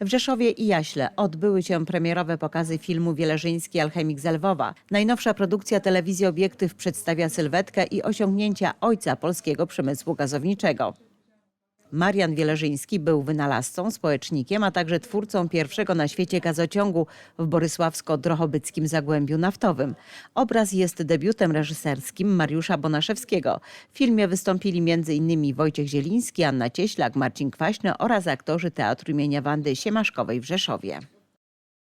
W Rzeszowie i Jaśle odbyły się premierowe pokazy filmu Wieleżyński Alchemik z Lwowa. Najnowsza produkcja telewizji Obiektyw przedstawia sylwetkę i osiągnięcia ojca polskiego przemysłu gazowniczego. Marian Wieleżyński był wynalazcą, społecznikiem, a także twórcą pierwszego na świecie gazociągu w borysławsko-drohobyckim zagłębiu naftowym. Obraz jest debiutem reżyserskim Mariusza Bonaszewskiego. W filmie wystąpili m.in. Wojciech Zieliński, Anna Cieślak, Marcin Kwaśny oraz aktorzy Teatru imienia Wandy Siemaszkowej w Rzeszowie.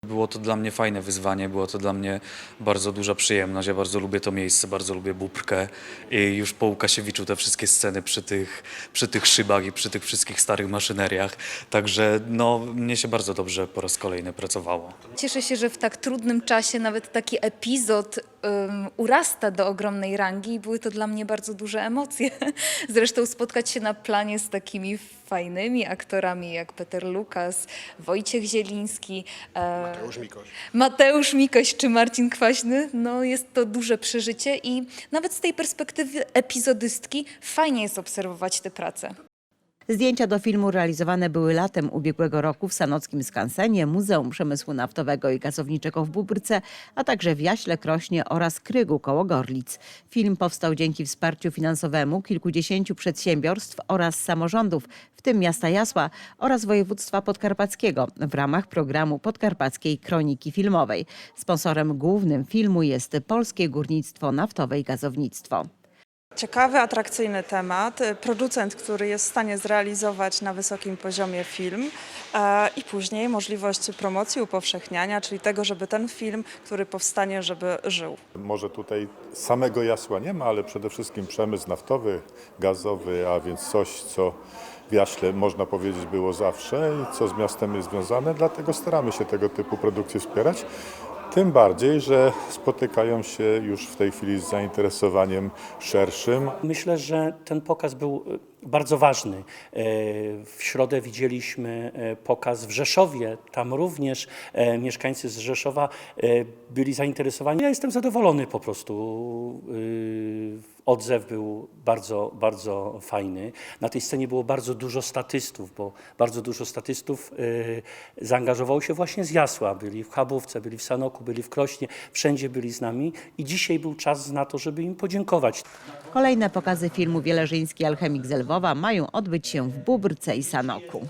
Było to dla mnie fajne wyzwanie, było to dla mnie bardzo duża przyjemność. Ja bardzo lubię to miejsce, bardzo lubię Bóbrkę i już po Łukasiewiczu te wszystkie sceny przy tych, przy tych szybach i przy tych wszystkich starych maszyneriach. Także no, mnie się bardzo dobrze po raz kolejny pracowało. Cieszę się, że w tak trudnym czasie nawet taki epizod um, urasta do ogromnej rangi i były to dla mnie bardzo duże emocje. Zresztą spotkać się na planie z takimi fajnymi aktorami jak Peter Lukas, Wojciech Zieliński, e, Mateusz Mikoś. Mateusz Mikoś czy Marcin Kwaśny, no jest to duże przeżycie i nawet z tej perspektywy epizodystki fajnie jest obserwować tę pracę. Zdjęcia do filmu realizowane były latem ubiegłego roku w Sanockim Skansenie, Muzeum Przemysłu Naftowego i Gazowniczego w Bóbrce, a także w Jaśle Krośnie oraz Krygu koło Gorlic. Film powstał dzięki wsparciu finansowemu kilkudziesięciu przedsiębiorstw oraz samorządów, w tym miasta Jasła oraz województwa podkarpackiego w ramach programu Podkarpackiej Kroniki Filmowej. Sponsorem głównym filmu jest Polskie Górnictwo Naftowe i Gazownictwo. Ciekawy, atrakcyjny temat. Producent, który jest w stanie zrealizować na wysokim poziomie film e, i później możliwość promocji, upowszechniania, czyli tego, żeby ten film, który powstanie, żeby żył. Może tutaj samego jasła nie ma, ale przede wszystkim przemysł naftowy, gazowy, a więc coś, co w Jaśle można powiedzieć było zawsze i co z miastem jest związane, dlatego staramy się tego typu produkcje wspierać. Tym bardziej, że spotykają się już w tej chwili z zainteresowaniem szerszym. Myślę, że ten pokaz był e, bardzo ważny. E, W środę widzieliśmy e, pokaz w Rzeszowie. Tam również mieszkańcy z Rzeszowa byli zainteresowani. Ja jestem zadowolony po prostu. Odzew był bardzo, bardzo fajny. Na tej scenie było bardzo dużo statystów, bo bardzo dużo statystów e, zaangażowało się właśnie z Jasła. Byli w Chabówce, byli w Sanoku, byli w Krośnie, wszędzie byli z nami i dzisiaj był czas na to, żeby im podziękować. Kolejne pokazy filmu Wieleżyński Alchemik z Lwowa mają odbyć się w Bóbrce i Sanoku.